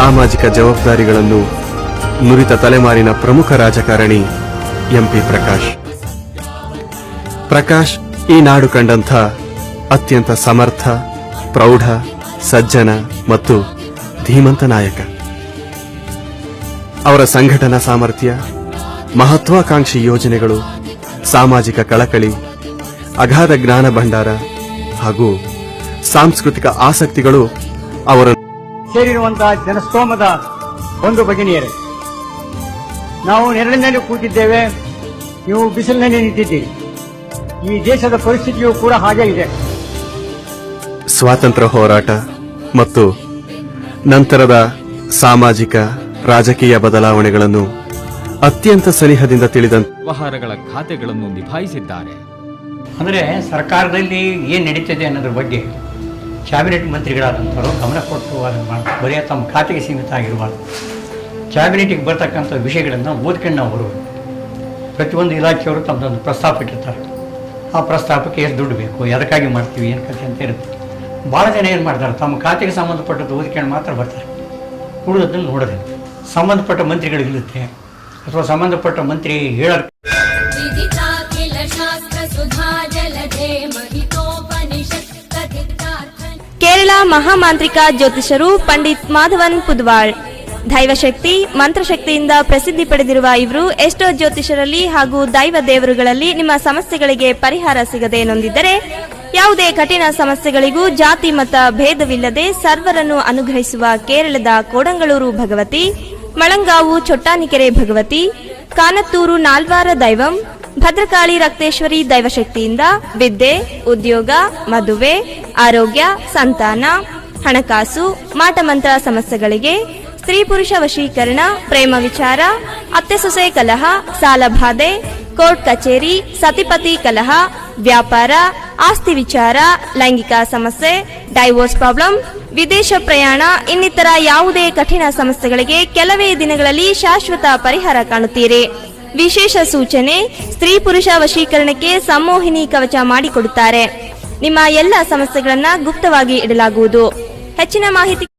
ಸಾಮಾಜಿಕ ಜವಾಬ್ದಾರಿಗಳನ್ನು ನುರಿತ ತಲೆಮಾರಿನ ಪ್ರಮುಖ ರಾಜಕಾರಣಿ ಎಂಪಿ ಪ್ರಕಾಶ್. ಪ್ರಕಾಶ್ ಈ ನಾಡು ಕಂಡಂಥ ಅತ್ಯಂತ ಸಮರ್ಥ, ಪ್ರೌಢ, ಸಜ್ಜನ ಮತ್ತು ಧೀಮಂತ ನಾಯಕ. ಅವರ ಸಂಘಟನಾ ಸಾಮರ್ಥ್ಯ, ಮಹತ್ವಾಕಾಂಕ್ಷಿ ಯೋಜನೆಗಳು, ಸಾಮಾಜಿಕ ಕಳಕಳಿ, ಅಗಾಧ ಜ್ಞಾನ ಭಂಡಾರ ಹಾಗೂ ಸಾಂಸ್ಕೃತಿಕ ಆಸಕ್ತಿಗಳು ಅವರ ಸೇರಿರುವಂತಹ ಜನಸ್ತೋಮದ ಒಂದು ಭಗಿನಿಯರೇ ನಾವು ನೆರಳಿನಲ್ಲಿ ಕೂತಿದ್ದೇವೆ ನೀವು ಬಿಸಿಲಿನಲ್ಲಿ ನಿಂತಿದ್ದೀರಿ. ಈ ದೇಶದ ಪರಿಸ್ಥಿತಿಯು ಕೂಡ ಹಾಗೆ ಇದೆ. ಸ್ವಾತಂತ್ರ್ಯ ಹೋರಾಟ ಮತ್ತು ನಂತರದ ಸಾಮಾಜಿಕ ರಾಜಕೀಯ ಬದಲಾವಣೆಗಳನ್ನು ಅತ್ಯಂತ ಸನಿಹದಿಂದ ತಿಳಿದ ವ್ಯವಹಾರಗಳ ಖಾತೆಗಳನ್ನು ನಿಭಾಯಿಸಿದ್ದಾರೆ. ಅಂದರೆ ಸರ್ಕಾರದಲ್ಲಿ ಏನು ನಡೀತದೆ ಅನ್ನೋದ್ರ ಬಗ್ಗೆ? ಕ್ಯಾಬಿನೆಟ್ ಮಂತ್ರಿಗಳಾದಂಥವರು ಗಮನ ಕೊಟ್ಟು ಅದನ್ನು ಮಾಡಿ ಬರೆಯ ತಮ್ಮ ಖಾತೆಗೆ ಸೀಮಿತ ಆಗಿರಬಾರ್ದು ಕ್ಯಾಬಿನೆಟಿಗೆ ಬರ್ತಕ್ಕಂಥ ವಿಷಯಗಳನ್ನು ಓದ್ಕೊಂಡು ಅವರು ಪ್ರತಿಯೊಂದು ಇಲಾಖೆಯವರು ತಮ್ಮದೊಂದು ಪ್ರಸ್ತಾಪ ಇಟ್ಟಿರ್ತಾರೆ ಆ ಪ್ರಸ್ತಾಪಕ್ಕೆ ಎಷ್ಟು ದುಡ್ಡು ಬೇಕು, ಎದಕ್ಕಾಗಿ ಮಾಡ್ತೀವಿ, ಏನು ಕಥೆ ಅಂತ ಇರುತ್ತೆ. ಭಾಳ ಜನ ಏನು ಮಾಡ್ತಾರೆ, ತಮ್ಮ ಖಾತೆಗೆ ಸಂಬಂಧಪಟ್ಟದ್ದು ಓದ್ಕೊಂಡು ಮಾತ್ರ ಬರ್ತಾರೆ. ಉಳಿದದ್ದನ್ನು ನೋಡೋದಿಲ್ಲ. ಸಂಬಂಧಪಟ್ಟ ಮಂತ್ರಿಗಳಿರುತ್ತೆ ಅಥವಾ ಸಂಬಂಧಪಟ್ಟ ಮಂತ್ರಿ ಹೇಳೋರು ಕೇರಳ ಮಹಾಮಾಂತ್ರಿಕ ಜ್ಯೋತಿಷರು ಪಂಡಿತ್ ಮಾಧವನ್ ಪುದ್ವಾಳ್. ದೈವಶಕ್ತಿ, ಮಂತ್ರಶಕ್ತಿಯಿಂದ ಪ್ರಸಿದ್ಧಿ ಪಡೆದಿರುವ ಇವರು ಎಷ್ಟೋ ಜ್ಯೋತಿಷರಲ್ಲಿ ಹಾಗೂ ದೈವ ದೇವರುಗಳಲ್ಲಿ ನಿಮ್ಮ ಸಮಸ್ಯೆಗಳಿಗೆ ಪರಿಹಾರ ಸಿಗದೆ ನೊಂದಿದ್ದರೆ, ಯಾವುದೇ ಕಠಿಣ ಸಮಸ್ಯೆಗಳಿಗೂ ಜಾತಿ ಮತ ಭೇದವಿಲ್ಲದೆ ಸರ್ವರನ್ನು ಅನುಗ್ರಹಿಸುವ ಕೇರಳದ ಕೋಡಂಗಳೂರು ಭಗವತಿ, ಮಳಂಗಾವು ಚೊಟ್ಟಾನಿಕೆರೆ ಭಗವತಿ, ಕಾನತ್ತೂರು ನಾಲ್ವಾರ ದೈವಂ ಭದ್ರಕಾಳಿ ರಕ್ತೇಶ್ವರಿ ದೈವಶಕ್ತಿಯಿಂದ ವಿದ್ಯೆ, ಉದ್ಯೋಗ, ಮದುವೆ, ಆರೋಗ್ಯ, ಸಂತಾನ, ಹಣಕಾಸು, ಮಾಟಮಂತ್ರ ಸಮಸ್ಯೆಗಳಿಗೆ, ಸ್ತ್ರೀ ಪುರುಷ ವಶೀಕರಣ, ಪ್ರೇಮ ವಿಚಾರ, ಅತ್ತೆ ಸೊಸೆ ಕಲಹ ಸಾಲಬಾಧೆ ಕೋರ್ಟ್ ಕಚೇರಿ, ಸತಿಪತಿ ಕಲಹ, ವ್ಯಾಪಾರ, ಆಸ್ತಿ ವಿಚಾರ, ಲೈಂಗಿಕ ಸಮಸ್ಯೆ ಡೈವೋರ್ಸ್ ಪ್ರಾಬ್ಲಮ್ ವಿದೇಶ ಪ್ರಯಾಣ, ಇನ್ನಿತರ ಯಾವುದೇ ಕಠಿಣ ಸಮಸ್ಯೆಗಳಿಗೆ ಕೆಲವೇ ದಿನಗಳಲ್ಲಿ ಶಾಶ್ವತ ಪರಿಹಾರ ಕಾಣುತ್ತೀರಿ. ವಿಶೇಷ ಸೂಚನೆ, ಸ್ತ್ರೀ ಪುರುಷ ವಶೀಕರಣಕ್ಕೆ ಸಂಮೋಹಿನಿ ಕವಚ ಮಾಡಿಕೊಡುತ್ತಾರೆ. ನಿಮ್ಮ ಎಲ್ಲ ಸಮಸ್ಯೆಗಳನ್ನ ಗುಪ್ತವಾಗಿ ಇಡಲಾಗುವುದು. ಹೆಚ್ಚಿನ ಮಾಹಿತಿ